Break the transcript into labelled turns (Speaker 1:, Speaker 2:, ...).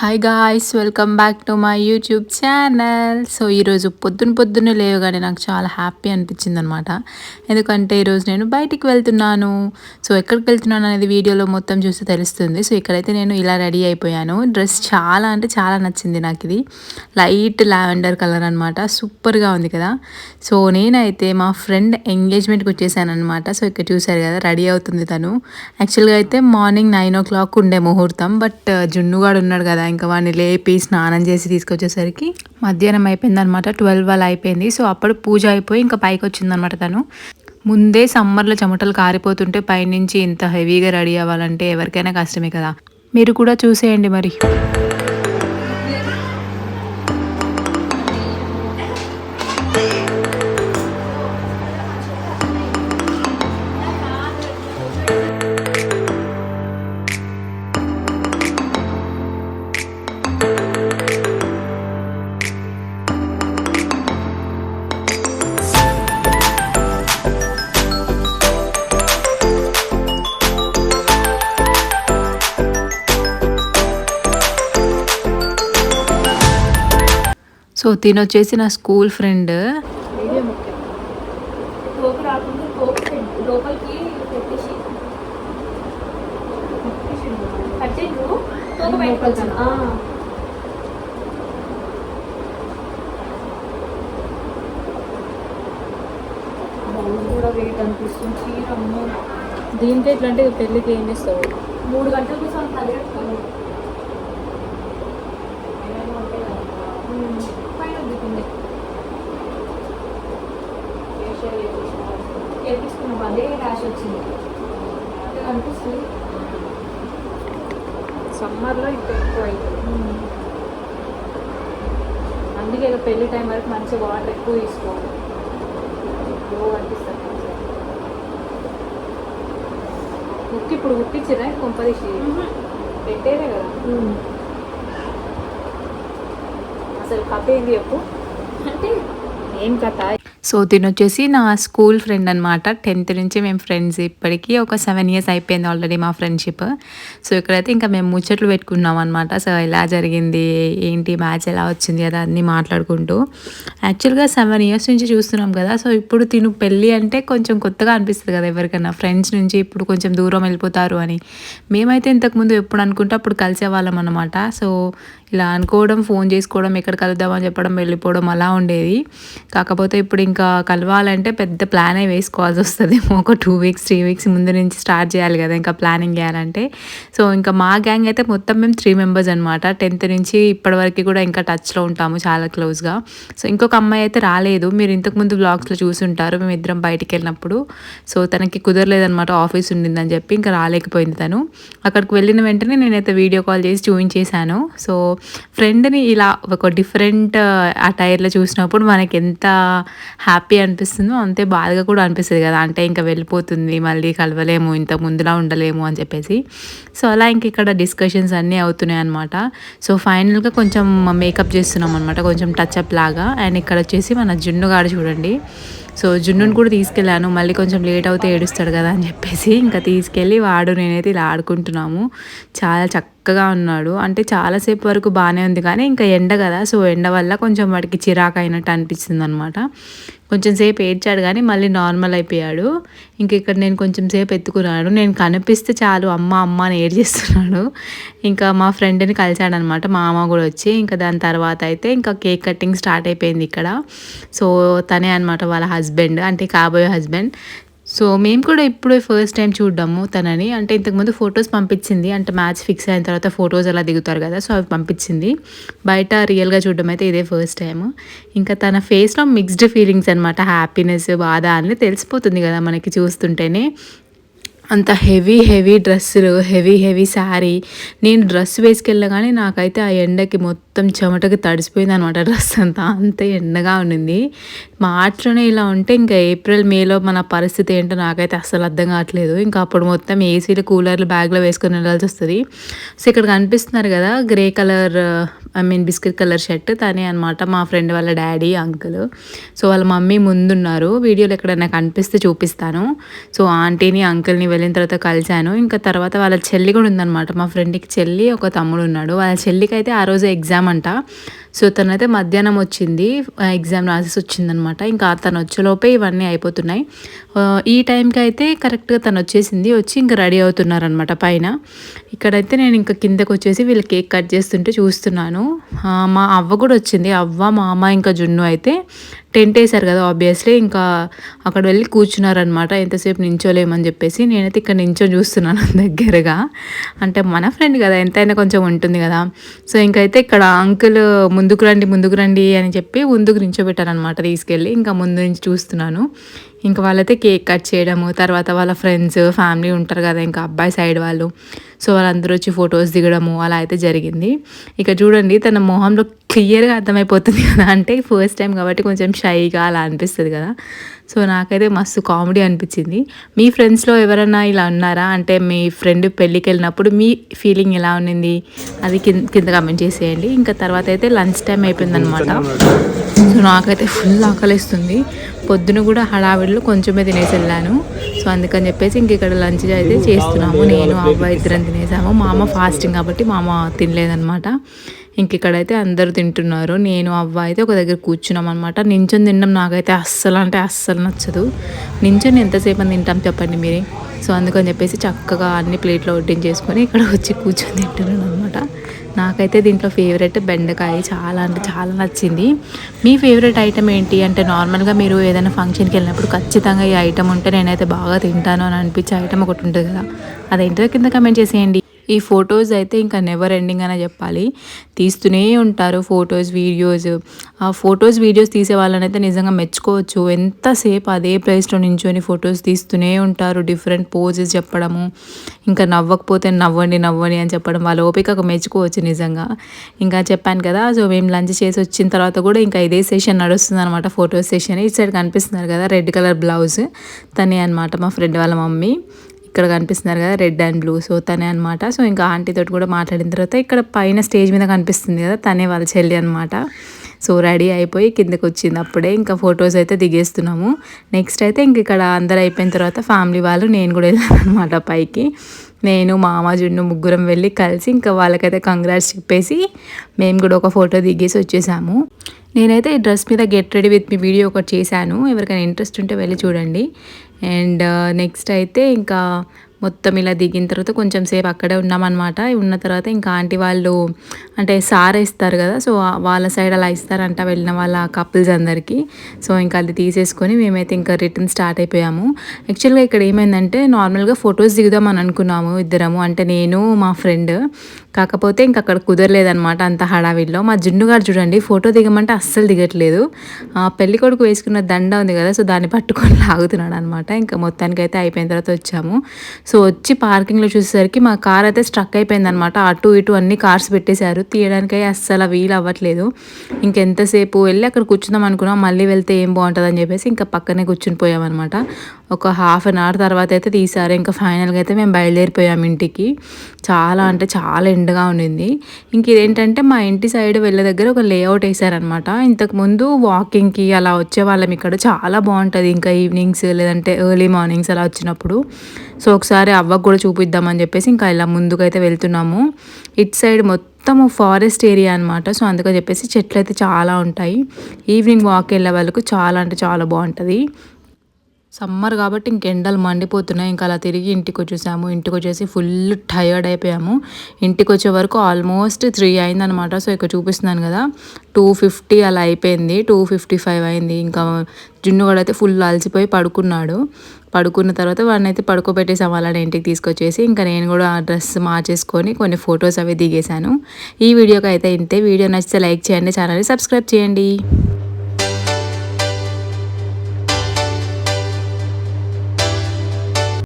Speaker 1: Hi guys welcome back to my YouTube channel so ఈరోజు పొద్దున పొద్దున్నే లేవగానే నాకు చాలా హ్యాపీ అనిపించింది అనమాట ఎందుకంటే ఈరోజు నేను బయటికి వెళ్తున్నాను. సో ఎక్కడికి వెళ్తున్నాను అనేది వీడియోలో మొత్తం చూస్తే తెలుస్తుంది. సో ఇక్కడైతే నేను ఇలా రెడీ అయిపోయాను. డ్రెస్ చాలా అంటే చాలా నచ్చింది నాకు ఇది లైట్ లావెండర్ కలర్ అనమాట సూపర్గా ఉంది కదా. సో నేనైతే మా ఫ్రెండ్ ఎంగేజ్మెంట్కి వచ్చేసాను అనమాట సో ఇక్కడ చూసారు కదా రెడీ అవుతుంది తను. యాక్చువల్గా అయితే మార్నింగ్ నైన్ ఓ క్లాక్ ఉండే ముహూర్తం. బట్ జున్నుగాడు ఉన్నాడు కదా ఇంకా వాడిని లేపి స్నానం చేసి తీసుకొచ్చేసరికి మధ్యాహ్నం అయిపోయింది అనమాట ట్వెల్వ్ అలా అయిపోయింది. సో అప్పుడు పూజ అయిపోయి ఇంకా పైకి వచ్చిందనమాట తను. ముందే సమ్మర్లో చెమటలు కారిపోతుంటే పైనుంచి ఇంత హెవీగా రెడీ అవ్వాలంటే ఎవరికైనా కష్టమే కదా. మీరు కూడా చూసేయండి మరి. సో తినొచ్చేసి నా స్కూల్ ఫ్రెండ్.
Speaker 2: దీంతో వెయిట్ అనిపిస్తుంది
Speaker 1: ఎట్లా అంటే పెళ్ళికి ఏం చేస్తావు
Speaker 2: మూడు గంటల కోసం పైన దిగుంది చేపించుకున్న అదే ర్యాష్ వచ్చింది అనిపిస్తుంది
Speaker 1: సమ్మర్లో ఇంకా ఎక్కువ అవుతుంది అందుకే ఇక పెళ్ళి టైం వరకు మంచిగా వాటర్ ఎక్కువ తీసుకోవాలి. లో అనిపిస్తుంది. ఉక్కి ఇప్పుడు ఉట్టించిరా కొంపదీసి పెట్టేదే కదా. అసలు కథ ఏంది చెప్పు?
Speaker 2: అంటే
Speaker 1: ఏం కథ? సో తినొచ్చేసి నా స్కూల్ ఫ్రెండ్ అనమాట టెన్త్ నుంచి మేము ఫ్రెండ్స్ ఇప్పటికీ ఒక సెవెన్ ఇయర్స్ అయిపోయింది ఆల్రెడీ మా ఫ్రెండ్షిప్. సో ఇక్కడైతే ఇంకా మేము ముచ్చట్లు పెట్టుకున్నాం అనమాట సో ఎలా జరిగింది ఏంటి మ్యాచ్ ఎలా వచ్చింది కదా అన్నీ మాట్లాడుకుంటూ. యాక్చువల్గా సెవెన్ ఇయర్స్ నుంచి చూస్తున్నాం కదా సో ఇప్పుడు తిను పెళ్ళి అంటే కొంచెం కొత్తగా అనిపిస్తుంది కదా ఎవరికైనా ఫ్రెండ్స్ నుంచి ఇప్పుడు కొంచెం దూరం వెళ్ళిపోతారు అని. మేమైతే ఇంతకుముందు ఎప్పుడు అనుకుంటే అప్పుడు కలిసేవాళ్ళం అనమాట సో ఇలా అనుకోవడం ఫోన్ చేసుకోవడం ఎక్కడ కలుద్దామని చెప్పడం వెళ్ళిపోవడం అలా ఉండేది. కాకపోతే ఇప్పుడు ఇంకా కలవాలంటే పెద్ద ప్లానే వేసుకోవాల్సి వస్తుంది ఒక టూ వీక్స్ త్రీ వీక్స్ ముందు నుంచి స్టార్ట్ చేయాలి కదా ఇంకా ప్లానింగ్ చేయాలంటే. సో ఇంకా మా గ్యాంగ్ అయితే మొత్తం మేము త్రీ మెంబర్స్ అనమాట టెన్త్ నుంచి ఇప్పటివరకు కూడా ఇంకా టచ్లో ఉంటాము చాలా క్లోజ్గా సో ఇంకొక అమ్మాయి అయితే రాలేదు. మీరు ఇంతకుముందు బ్లాగ్స్లో చూసుంటారు మేము ఇద్దరం బయటికి వెళ్ళినప్పుడు. సో తనకి కుదరలేదనమాట ఆఫీస్ ఉండిందని చెప్పి ఇంకా రాలేకపోయింది తను. అక్కడికి వెళ్ళిన వెంటనే నేనైతే వీడియో కాల్ చేసి చూపించేశాను సో ఫ్రెండ్ని ఇలా ఒక డిఫరెంట్ ఆ టైర్లో చూసినప్పుడు మనకి ఎంత హ్యాపీ అనిపిస్తుందో అంతే బాధగా కూడా అనిపిస్తుంది కదా. అంటే ఇంకా వెళ్ళిపోతుంది మళ్ళీ కలవలేము ఇంత ముందులా ఉండలేము అని చెప్పేసి. సో అలా ఇంక ఇక్కడ డిస్కషన్స్ అన్నీ అవుతున్నాయి అనమాట సో ఫైనల్గా కొంచెం మేకప్ చేస్తున్నాం అనమాట కొంచెం టచ్అప్ లాగా. అండ్ ఇక్కడ వచ్చేసి మన జున్నుగాడు చూడండి. సో జున్నుని కూడా తీసుకెళ్ళాను మళ్ళీ కొంచెం లేట్ అవుతే ఏడుస్తాడు కదా అని చెప్పేసి. ఇంకా తీసుకెళ్ళి వాడు నేనైతే ఇలా ఆడుకుంటున్నాము. చాలా చక్క చక్కగా ఉన్నాడు. అంటే చాలాసేపు వరకు బాగానే ఉంది కానీ ఇంకా ఎండ కదా సో ఎండ వల్ల కొంచెం వాడికి చిరాకు అయినట్టు అనిపిస్తుంది అనమాట కొంచెం సేపు ఏడ్చాడు కానీ మళ్ళీ నార్మల్ అయిపోయాడు. ఇంక ఇక్కడ నేను కొంచెం సేపు ఎత్తుకున్నాడు నేను కనిపిస్తే చాలు అమ్మ అమ్మ అని ఏడ్చేస్తున్నాడు. ఇంకా మా ఫ్రెండ్ని కలిశాడనమాట మా అమ్మ కూడా వచ్చి ఇంకా దాని తర్వాత అయితే ఇంకా కేక్ కటింగ్ స్టార్ట్ అయిపోయింది ఇక్కడ. సో తనే అనమాట వాళ్ళ హస్బెండ్ అంటే కాబోయే హస్బెండ్. సో మేము కూడా ఇప్పుడే ఫస్ట్ టైం చూడ్డాము తనని. అంటే ఇంతకుముందు ఫొటోస్ పంపించింది. అంటే మ్యాచ్ ఫిక్స్ అయిన తర్వాత ఫొటోస్ అలా దిగుతారు కదా సో అవి పంపించింది. బయట రియల్గా చూడడం అయితే ఇదే ఫస్ట్ టైం ఇంకా తన ఫేస్లో మిక్స్డ్ ఫీలింగ్స్ అనమాట హ్యాపీనెస్ బాధ అని తెలిసిపోతుంది కదా మనకి చూస్తుంటేనే. అంత హెవీ హెవీ డ్రెస్సులు హెవీ హెవీ శారీ నేను డ్రెస్ వేసుకెళ్ళగానే నాకైతే ఆ ఎండకి మొత్తం చెమటకి తడిసిపోయింది అనమాట డ్రెస్ అంతా. అంత ఎండగా ఉండింది. మార్చ్లోనే ఇలా ఉంటే ఇంకా ఏప్రిల్ మేలో మన పరిస్థితి ఏంటో నాకైతే అస్సలు అర్థం కావట్లేదు. ఇంకా అప్పుడు మొత్తం ఏసీలు కూలర్లు బ్యాగ్లో వేసుకొని వెళ్ళాల్సి వస్తుంది. సో ఇక్కడ కనిపిస్తున్నారు కదా grey colour I mean biscuit colour shirt తనే అనమాట మా ఫ్రెండ్ వాళ్ళ డాడీ అంకుల్. సో వాళ్ళ మమ్మీ ముందున్నారు. వీడియోలో ఎక్కడైనా కనిపిస్తే చూపిస్తాను. సో ఆంటీని అంకుల్ని వెళ్ళిన తర్వాత కలిశాను. ఇంకా తర్వాత వాళ్ళ చెల్లి కూడా ఉందన్నమాట. మా ఫ్రెండ్కి చెల్లి ఒక తమ్ముడు ఉన్నాడు. వాళ్ళ చెల్లికి అయితే ఆ రోజు ఎగ్జామ్ అంట. సో తనైతే మధ్యాహ్నం వచ్చింది ఎగ్జామ్ రాసేసి వచ్చిందనమాట. ఇంకా తను వచ్చేలోపే ఇవన్నీ అయిపోతున్నాయి. ఈ టైంకి అయితే కరెక్ట్గా తను వచ్చేసింది వచ్చి ఇంకా రెడీ అవుతున్నారనమాట పైన. ఇక్కడైతే నేను ఇంకా కిందకు వచ్చేసి వీళ్ళు కేక్ కట్ చేస్తుంటే చూస్తున్నాను. మా అవ్వ కూడా వచ్చింది అవ్వ మా అమ్మ ఇంకా జున్ను అయితే. టెంట్ వేశారు కదా ఆబ్వియస్లీ ఇంకా అక్కడ వెళ్ళి కూర్చున్నారనమాట ఎంతసేపు నించోలేమని చెప్పేసి నేనైతే ఇక్కడ నించో చూస్తున్నాను దగ్గరగా. అంటే మన ఫ్రెండ్ కదా ఎంతైనా కొంచెం ఉంటుంది కదా. సో ఇంకైతే ఇక్కడ అంకుల్ ముందుకు రండి ముందుకు రండి అని చెప్పి ముందుకు నించోబెట్టారనమాట తీసుకెళ్ళి. ఇంకా ముందు నుంచి చూస్తున్నాను. ఇంకా వాళ్ళైతే కేక్ కట్ చేయడము తర్వాత వాళ్ళ ఫ్రెండ్స్ ఫ్యామిలీ ఉంటారు కదా ఇంకా అబ్బాయి సైడ్ వాళ్ళు. సో వాళ్ళందరూ వచ్చి ఫొటోస్ దిగడము అలా అయితే జరిగింది. ఇక చూడండి తన మొహంలో క్లియర్గా అర్థమైపోతుంది కదా అంటే ఫస్ట్ టైం కాబట్టి కొంచెం షైగా అలా అనిపిస్తుంది కదా. సో నాకైతే మస్తు కామెడీ అనిపించింది. మీ ఫ్రెండ్స్లో ఎవరైనా ఇలా ఉన్నారా? అంటే మీ ఫ్రెండ్ పెళ్ళికి వెళ్ళినప్పుడు మీ ఫీలింగ్ ఎలా ఉన్నింది? అది కింద కింద కమెంట్ చేసేయండి. ఇంకా తర్వాత అయితే లంచ్ టైం అయిపోయిందనమాట సో నాకైతే ఫుల్ ఆకలిస్తుంది. పొద్దున కూడా హడావిడిలో కొంచెమే తినేసి వెళ్ళాను. సో అందుకని చెప్పేసి ఇంక ఇక్కడ లంచ్ అయితే చేస్తున్నాము. నేను అవ్వ ఇద్దరం తినేసాము. మా అమ్మ ఫాస్టింగ్ కాబట్టి మా అమ్మ తినలేదనమాట ఇంక ఇక్కడైతే అందరూ తింటున్నారు. నేను అవ్వ అయితే ఒక దగ్గర కూర్చున్నాం అనమాట నించొని తినడం నాకైతే అస్సలు అంటే అస్సలు నచ్చదు. నించొని ఎంతసేపు అని తింటాం చెప్పండి మీరే. సో అందుకని చెప్పేసి చక్కగా అన్ని ప్లేట్లో వడ్డించేసుకొని ఇక్కడ వచ్చి కూర్చొని తింటున్నాను అనమాట నాకైతే దీంట్లో ఫేవరెట్ బెండకాయ చాలా అంటే చాలా నచ్చింది. మీ ఫేవరెట్ ఐటమ్ ఏంటి? అంటే నార్మల్గా మీరు ఏదైనా ఫంక్షన్కి వెళ్ళినప్పుడు ఖచ్చితంగా ఈ ఐటమ్ ఉంటే నేనైతే బాగా తింటాను అని అనిపించే ఐటమ్ ఒకటి ఉంటుంది కదా. అదేంటో కింద కమెంట్ చేసేయండి. ఈ ఫొటోస్ అయితే ఇంకా నెవర్ ఎండింగ్ అనే చెప్పాలి. తీస్తూనే ఉంటారు ఫొటోస్ వీడియోస్. ఆ ఫొటోస్ వీడియోస్ తీసే వాళ్ళని అయితే నిజంగా మెచ్చుకోవచ్చు. ఎంతసేపు అదే ప్లేస్లో నించొని ఫొటోస్ తీస్తూనే ఉంటారు. డిఫరెంట్ పోజెస్ చెప్పడము ఇంకా నవ్వకపోతే నవ్వండి నవ్వండి అని చెప్పడం వాళ్ళ ఓపిక మెచ్చుకోవచ్చు నిజంగా. ఇంకా చెప్పాను కదా సో మేము లంచ్ చేసి వచ్చిన తర్వాత కూడా ఇంకా ఇదే సెషన్ నడుస్తుంది అనమాట ఫొటోస్ సెషన్ ఇటు సైడ్ కనిపిస్తున్నారు కదా రెడ్ కలర్ బ్లౌజ్ తనే అనమాట మా ఫ్రెండ్ వాళ్ళ మమ్మీ. ఇక్కడ కనిపిస్తున్నారు కదా రెడ్ అండ్ బ్లూ. సో తనే అనమాట సో ఇంకా ఆంటీ తోటి కూడా మాట్లాడిన తర్వాత ఇక్కడ పైన స్టేజ్ మీద కనిపిస్తుంది కదా తనే వాళ్ళ చెల్లి అనమాట సో రెడీ అయిపోయి కిందకి వచ్చింది అప్పుడే. ఇంకా ఫొటోస్ అయితే దిగేస్తున్నాము. నెక్స్ట్ అయితే ఇంక ఇక్కడ అందరు అయిపోయిన తర్వాత ఫ్యామిలీ వాళ్ళు నేను కూడా వెళ్ళాను అనమాట పైకి. నేను మామ జున్ను ముగ్గురం వెళ్ళి కలిసి ఇంకా వాళ్ళకైతే కంగ్రాట్స్ చెప్పేసి మేము కూడా ఒక ఫోటో దిగేసి వచ్చేసాము. నేనైతే ఈ డ్రెస్ మీద get ready with me video ఒకటి చేశాను. ఎవరికైనా ఇంట్రెస్ట్ ఉంటే వెళ్ళి చూడండి. అండ్ నెక్స్ట్ అయితే ఇంకా మొత్తం ఇలా దిగిన తర్వాత కొంచెం సేపు అక్కడే ఉన్నామన్నమాట. ఉన్న తర్వాత ఇంకా ఆంటీ వాళ్ళు అంటే సార్ ఇస్తారు కదా సో వాళ్ళ సైడ్ అలా ఇస్తారంట వెళ్ళిన వాళ్ళ కపుల్స్ అందరికీ. సో ఇంకా అది తీసేసుకొని మేమైతే ఇంకా రిటర్న్ స్టార్ట్ అయిపోయాము. యాక్చువల్గా ఇక్కడ ఏమైందంటే నార్మల్గా ఫొటోస్ దిగుదాం అని అనుకున్నాము ఇద్దరము. అంటే నేను మా ఫ్రెండ్. కాకపోతే ఇంకా అక్కడ కుదరలేదనమాట అంత హడావిడిలో. మా జున్ను గారు చూడండి ఫోటో దిగమంటే అస్సలు దిగట్లేదు. ఆ పెళ్ళి కొడుకు వేసుకున్న దండ ఉంది కదా సో దాన్ని పట్టుకొని లాగుతున్నాడు అనమాట ఇంకా మొత్తానికి అయితే అయిపోయిన తర్వాత వచ్చాము. సో వచ్చి పార్కింగ్లో చూసేసరికి మా కార్ అయితే స్ట్రక్ అయిపోయింది అనమాట అటు ఇటు అన్ని కార్స్ పెట్టేశారు. తీయడానికి అస్సలు వీలు అవ్వట్లేదు. ఇంకెంతసేపు వెళ్ళి అక్కడ కూర్చుందాం అనుకున్నాం. మళ్ళీ వెళ్తే ఏం బాగుంటుంది అని చెప్పేసి ఇంకా పక్కనే కూర్చుని పోయామన్నమాట. ఒక హాఫ్ అన్ అవర్ తర్వాత అయితే తీసారు ఇంకా ఫైనల్గా అయితే మేము బయలుదేరిపోయాము ఇంటికి. చాలా అంటే చాలా ఎండగా ఉండింది. ఇంక ఇదేంటంటే మా ఇంటి సైడ్ వెళ్ళే దగ్గర ఒక లేఅవుట్ వేసారనమాట ఇంతకుముందు వాకింగ్కి అలా వచ్చే వాళ్ళం ఇక్కడ. చాలా బాగుంటుంది ఇంకా ఈవినింగ్స్ లేదంటే ఎర్లీ మార్నింగ్స్ అలా వచ్చినప్పుడు. సో ఒకసారి అవ్వకు కూడా చూపిద్దామని చెప్పేసి ఇంకా ఇలా ముందుకైతే వెళ్తున్నాము. ఇట్ సైడ్ మొత్తము ఫారెస్ట్ ఏరియా అనమాట సో అందుకని చెప్పేసి చెట్లు అయితే చాలా ఉంటాయి. ఈవినింగ్ వాక్ వెళ్ళే వాళ్ళకు చాలా అంటే చాలా బాగుంటుంది. సమ్మర్ కాబట్టి ఇంక ఎండలు మండిపోతున్నాయి. ఇంకా అలా తిరిగి ఇంటికి వచ్చేసాము. ఇంటికి వచ్చేసి ఫుల్ టయర్డ్ అయిపోయాము. ఇంటికి వచ్చే వరకు ఆల్మోస్ట్ త్రీ అయిందనమాట సో ఇక్కడ చూపిస్తున్నాను కదా. టూ ఫిఫ్టీ అలా అయిపోయింది. టూ ఫిఫ్టీ ఫైవ్ అయింది. ఇంకా జున్ను కూడా అయితే ఫుల్ అలసిపోయి పడుకున్నాడు. పడుకున్న తర్వాత వాడిని అయితే పడుకోబెట్టేసాం. వాళ్ళని ఇంటికి తీసుకొచ్చేసి ఇంకా నేను కూడా ఆ డ్రెస్ మార్చేసుకొని కొన్ని ఫొటోస్ అవి దిగేశాను. ఈ వీడియోకి అయితే ఇంతే. వీడియో నచ్చితే లైక్ చేయండి ఛానల్ని సబ్స్క్రైబ్ చేయండి.